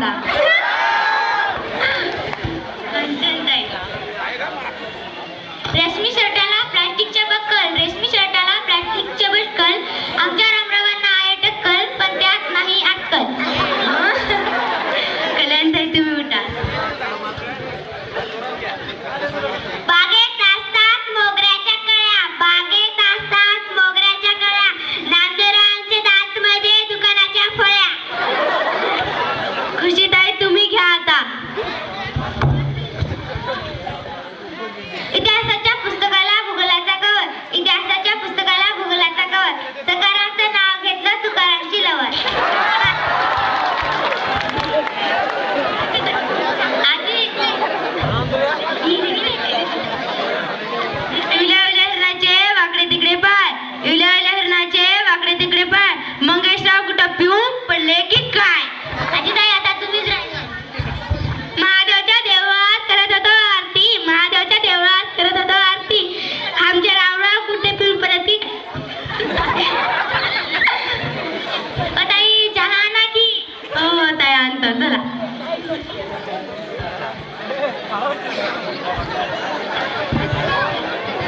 う！कोणाचे वाकडे तिकडे पाय. मंगेशराव कुठं पिऊन पडले की काय? अजिताई आता तुम्हीच राहिला. महादेवच्या देवळात करत होतो आरती. महादेवच्या देवळात करत होतो आरती. आमचे रावराव कुठे पिऊन पडत की? ताई चहा ना की? हो ताई आणतो. चला.